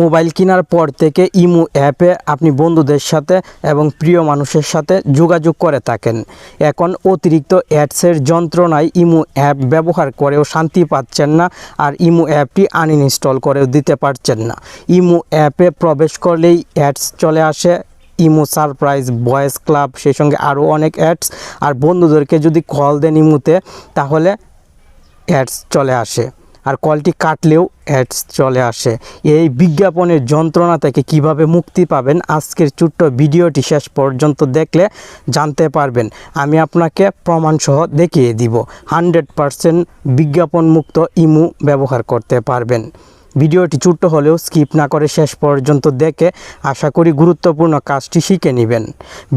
Mobile কেনার পর থেকে ইমো অ্যাপে আপনি বন্ধুদের সাথে এবং প্রিয় মানুষের সাথে যোগাযোগ করে থাকেন। এখন অতিরিক্ত অ্যাডসের যন্ত্রণায় ইমো অ্যাপ ব্যবহার করেও শান্তি পাচ্ছেন না আর ইমো অ্যাপটি আনইনস্টল করেও দিতে পারছেন না। ইমো অ্যাপে প্রবেশ করলেই অ্যাডস চলে আসে। ইমো সারপ্রাইজ বয়েস ক্লাব, সেই সঙ্গে আরও অনেক অ্যাডস। আর বন্ধুদেরকে যদি কল দেন ইমোতে, তাহলে অ্যাডস চলে আসে। আর কলটি কাটলেও অ্যাডস চলে আসে। এই বিজ্ঞাপনের যন্ত্রণা থেকে কীভাবে মুক্তি পাবেন আজকের ছোট্ট ভিডিওটি শেষ পর্যন্ত দেখলে জানতে পারবেন। আমি আপনাকে প্রমাণসহ দেখিয়ে দিব, হান্ড্রেড পারসেন্ট বিজ্ঞাপন মুক্ত ইমু ব্যবহার করতে পারবেন। ভিডিওটি ছোট্ট হলেও স্কিপ না করে শেষ পর্যন্ত দেখে আশা করি গুরুত্বপূর্ণ কাজটি শিখে নেবেন।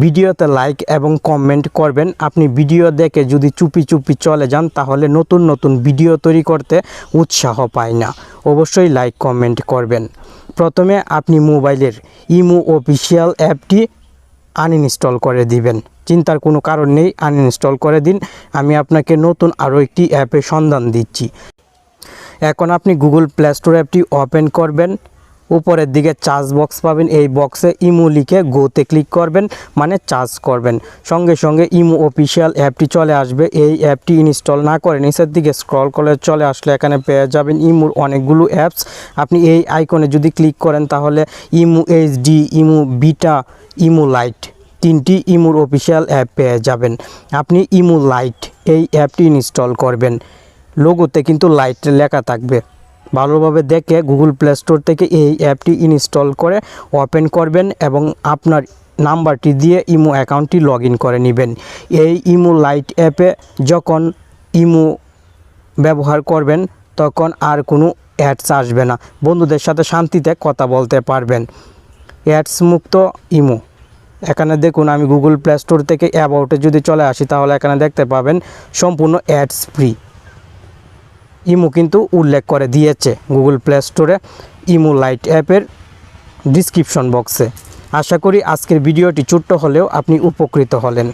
ভিডিওতে লাইক এবং কমেন্ট করবেন। আপনি ভিডিও দেখে যদি চুপি চুপি চলে যান, তাহলে নতুন নতুন ভিডিও তৈরি করতে উৎসাহ পায় না। অবশ্যই লাইক, কমেন্ট করবেন। প্রথমে আপনি মোবাইলের ইমো অফিসিয়াল অ্যাপটি আনইনস্টল করে দিবেন। চিন্তার কোনো কারণ নেই, আনইনস্টল করে দিন। আমি আপনাকে নতুন আরও একটি অ্যাপের সন্ধান দিচ্ছি। এখন আপনি গুগল প্লে স্টোর অ্যাপটি ওপেন করবেন। উপরের দিকে চার্জ বক্স পাবেন। এই বক্সে ইমো লিখে গোতে ক্লিক করবেন মানে চার্জ করবেন। সঙ্গে সঙ্গে ইমো অফিসিয়াল অ্যাপটি চলে আসবে। এই অ্যাপটি ইনস্টল না করে নিচের দিকে স্ক্রল করে চলে আসলে এখানে পেয়ে যাবেন ইমোর অনেকগুলো অ্যাপস আপনি এই আইকনে যদি ক্লিক করেন, তাহলে imo HD imo beta imo lite তিনটি ইমোর অফিসিয়াল অ্যাপ পেয়ে যাবেন। আপনি ইমো লাইট এই অ্যাপটি ইনস্টল করবেন। লোগোতে কিন্তু লাইট লেখা থাকবে। ভালোভাবে দেখে গুগল প্লে স্টোর থেকে এই অ্যাপটি ইনস্টল করে ওপেন করবেন এবং আপনার নাম্বারটি দিয়ে ইমো অ্যাকাউন্টটি লগ করে নেবেন। এই ইমো লাইট অ্যাপে যখন ইমো ব্যবহার করবেন, তখন আর কোনো অ্যাডস আসবে না। বন্ধুদের সাথে শান্তিতে কথা বলতে পারবেন। অ্যাডস মুক্ত ইমো। এখানে দেখুন, আমি গুগল প্লে স্টোর থেকে অ্যাবাউটে যদি চলে আসি, তাহলে এখানে দেখতে পাবেন সম্পূর্ণ অ্যাডস ফ্রি ইমো কিন্তু উল্লেখ করে দিয়েছে গুগল প্লে স্টোরে ইমো লাইট অ্যাপের ডিসক্রিপশন বক্সে আশা করি আজকের ভিডিওটি ছোট্ট হলেও আপনি উপকৃত হলেন।